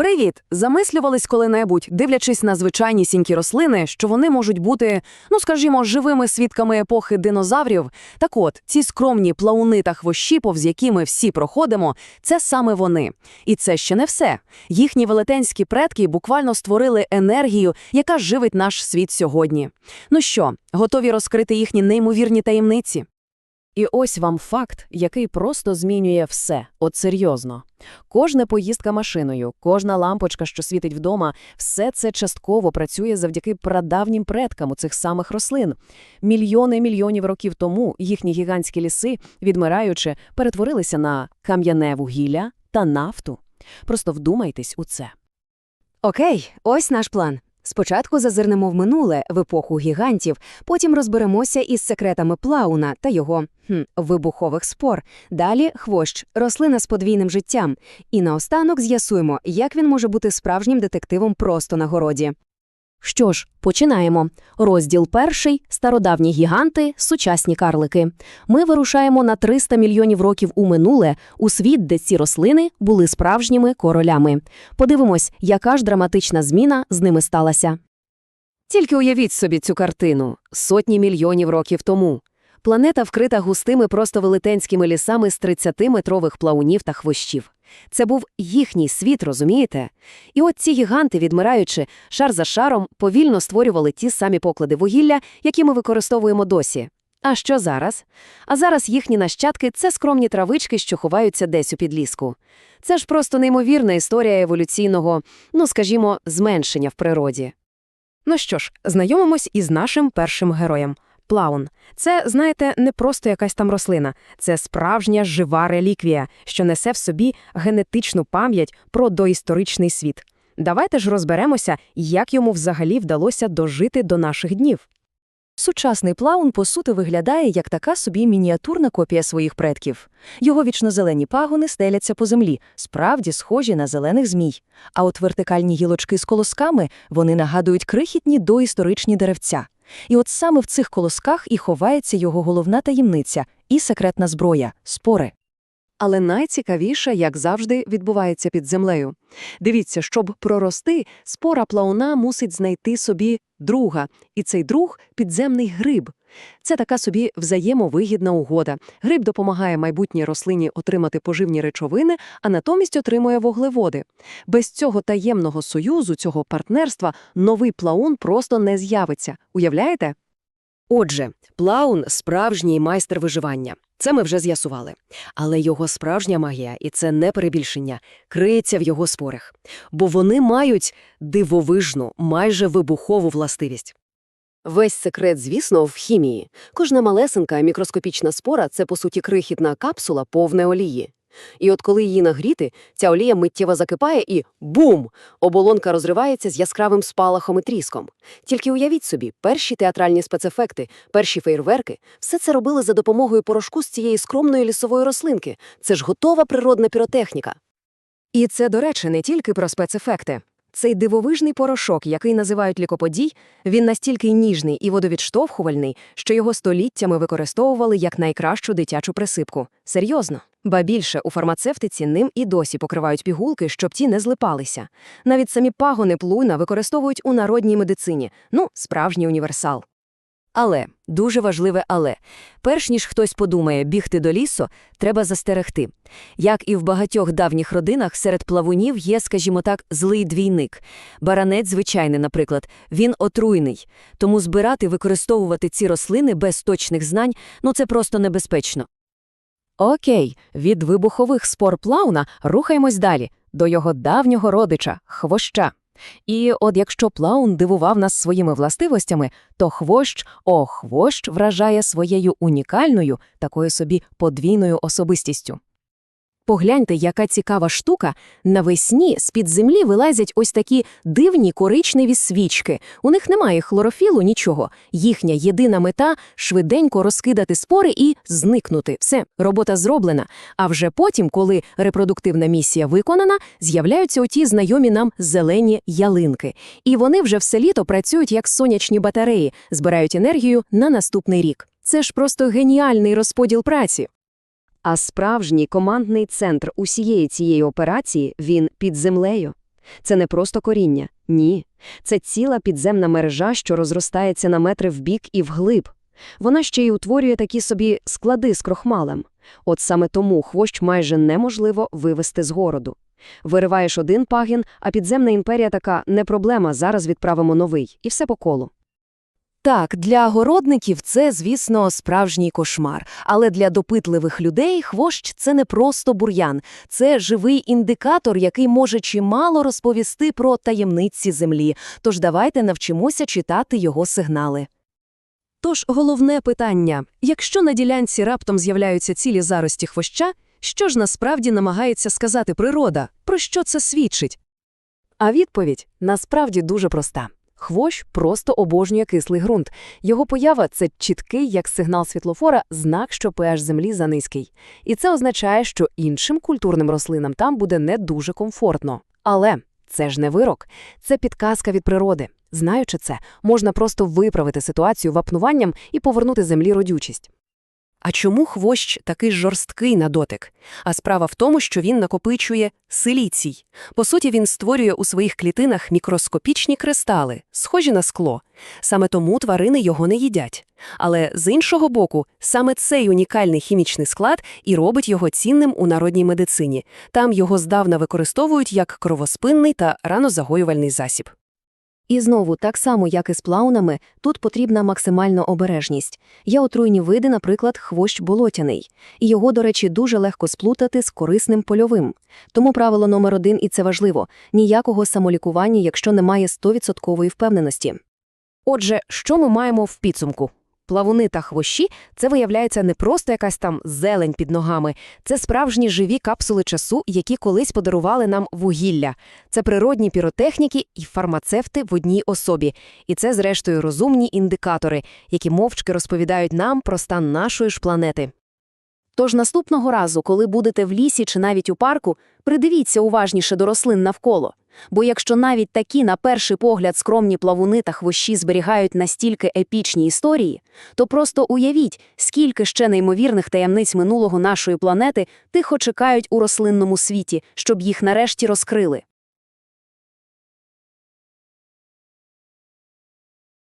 Привіт! Замислювались коли-небудь, дивлячись на звичайні сінькі рослини, що вони можуть бути, ну скажімо, живими свідками епохи динозаврів. Так от, ці скромні плауни та хвощі, повз які ми всі проходимо, це саме вони. І це ще не все. Їхні велетенські предки буквально створили енергію, яка живить наш світ сьогодні. Ну що, готові розкрити їхні неймовірні таємниці? І ось вам факт, який просто змінює все, от серйозно. Кожна поїздка машиною, кожна лампочка, що світить вдома, все це частково працює завдяки прадавнім предкам у цих самих рослин. Мільйони мільйонів років тому їхні гігантські ліси, відмираючи, перетворилися на кам'яне вугілля та нафту. Просто вдумайтесь у це. Окей, ось наш план. Спочатку зазирнемо в минуле, в епоху гігантів, потім розберемося із секретами плауна та його хм, вибухових спор. Далі хвощ, рослина з подвійним життям. І наостанок з'ясуємо, як він може бути справжнім детективом просто на городі. Що ж, починаємо. Розділ перший стародавні гіганти, сучасні карлики. Ми вирушаємо на 300 мільйонів років у минуле, у світ, де ці рослини були справжніми королями. Подивимось, яка ж драматична зміна з ними сталася. Тільки уявіть собі цю картину сотні мільйонів років тому. Планета вкрита густими просто велетенськими лісами з 30-метрових плаунів та хвощів. Це був їхній світ, розумієте? І от ці гіганти, відмираючи, шар за шаром, повільно створювали ті самі поклади вугілля, які ми використовуємо досі. А що зараз? А зараз їхні нащадки це скромні травички, що ховаються десь у підліску. Це ж просто неймовірна історія еволюційного, ну скажімо, зменшення в природі. Ну що ж, знайомимось із нашим першим героєм плаун. Це, знаєте, не просто якась там рослина, це справжня жива реліквія, що несе в собі генетичну пам'ять про доісторичний світ. Давайте ж розберемося, як йому взагалі вдалося дожити до наших днів. Сучасний плаун, по суті, виглядає як така собі мініатюрна копія своїх предків. Його вічнозелені пагони стеляться по землі, справді схожі на зелених змій. А от вертикальні гілочки з колосками вони нагадують крихітні доісторичні деревця. І от саме в цих колосках і ховається його головна таємниця і секретна зброя спори. Але найцікавіше, як завжди, відбувається під землею. Дивіться, щоб прорости, спора плауна мусить знайти собі друга, і цей друг – підземний гриб. Це така собі взаємовигідна угода. Гриб допомагає майбутній рослині отримати поживні речовини, а натомість отримує вуглеводи. Без цього таємного союзу, цього партнерства, новий плаун просто не з'явиться. Уявляєте? Отже, плаун – справжній майстер виживання. Це ми вже з'ясували. Але його справжня магія, і це не перебільшення, криється в його спорах. Бо вони мають дивовижну, майже вибухову властивість. Весь секрет, звісно, в хімії. Кожна малесенька мікроскопічна спора – це, по суті, крихітна капсула повне олії. І от коли її нагріти, ця олія миттєво закипає і – бум! Оболонка розривається з яскравим спалахом і тріском. Тільки уявіть собі, перші театральні спецефекти, перші фейерверки – все це робили за допомогою порошку з цієї скромної лісової рослинки. Це ж готова природна піротехніка. І це, до речі, не тільки про спецефекти. Цей дивовижний порошок, який називають лікоподій, він настільки ніжний і водовідштовхувальний, що його століттями використовували як найкращу дитячу присипку. Серйозно. Ба більше у фармацевтиці ним і досі покривають пігулки, щоб ті не злипалися. Навіть самі пагони плуйна використовують у народній медицині. Ну, справжній універсал. Але, дуже важливе але, перш ніж хтось подумає бігти до лісу, треба застерегти. Як і в багатьох давніх родинах, серед плавунів є, скажімо так, злий двійник. Баранець звичайний, наприклад, він отруйний. Тому збирати, використовувати ці рослини без точних знань, ну це просто небезпечно. Окей, від вибухових спор плауна рухаємось далі, до його давнього родича – хвоща. І от якщо плаун дивував нас своїми властивостями, то хвощ, о, хвощ вражає своєю унікальною, такою собі подвійною особистістю. Погляньте, яка цікава штука. Навесні з-під землі вилазять ось такі дивні коричневі свічки. У них немає хлорофілу, нічого. Їхня єдина мета швиденько розкидати спори і зникнути. Все, робота зроблена. А вже потім, коли репродуктивна місія виконана, з'являються оті знайомі нам зелені ялинки. І вони вже все літо працюють як сонячні батареї, збирають енергію на наступний рік. Це ж просто геніальний розподіл праці. А справжній командний центр усієї цієї операції він під землею. Це не просто коріння. Ні. Це ціла підземна мережа, що розростається на метри вбік і вглиб. Вона ще й утворює такі собі склади з крохмалем. От саме тому хвощ майже неможливо вивести з городу. Вириваєш один пагін, а підземна імперія така «не проблема, зараз відправимо новий». І все по колу. Так, для городників це, звісно, справжній кошмар. Але для допитливих людей хвощ – це не просто бур'ян. Це живий індикатор, який може чимало розповісти про таємниці землі. Тож давайте навчимося читати його сигнали. Тож головне питання – якщо на ділянці раптом з'являються цілі зарості хвоща, що ж насправді намагається сказати природа? Про що це свідчить? А відповідь насправді дуже проста. Хвощ просто обожнює кислий ґрунт. Його поява – це чіткий, як сигнал світлофора, знак, що pH землі занизький. І це означає, що іншим культурним рослинам там буде не дуже комфортно. Але це ж не вирок, це підказка від природи. Знаючи це, можна просто виправити ситуацію вапнуванням і повернути землі родючість. А чому хвощ такий жорсткий на дотик? А справа в тому, що він накопичує силіцій. По суті, він створює у своїх клітинах мікроскопічні кристали, схожі на скло. Саме тому тварини його не їдять. Але з іншого боку, саме цей унікальний хімічний склад і робить його цінним у народній медицині. Там його здавна використовують як кровоспинний та ранозагоювальний засіб. І знову, так само, як і з плаунами, тут потрібна максимальна обережність. Є отруйні види, наприклад, хвощ болотяний. І його, до речі, дуже легко сплутати з корисним польовим. Тому правило номер один, і це важливо – ніякого самолікування, якщо немає 100% впевненості. Отже, що ми маємо в підсумку? Плавуни та хвощі – це, виявляється, не просто якась там зелень під ногами. Це справжні живі капсули часу, які колись подарували нам вугілля. Це природні піротехніки і фармацевти в одній особі. І це, зрештою, розумні індикатори, які мовчки розповідають нам про стан нашої ж планети. Тож наступного разу, коли будете в лісі чи навіть у парку, придивіться уважніше до рослин навколо. Бо якщо навіть такі, на перший погляд, скромні плавуни та хвощі зберігають настільки епічні історії, то просто уявіть, скільки ще неймовірних таємниць минулого нашої планети тихо чекають у рослинному світі, щоб їх нарешті розкрили.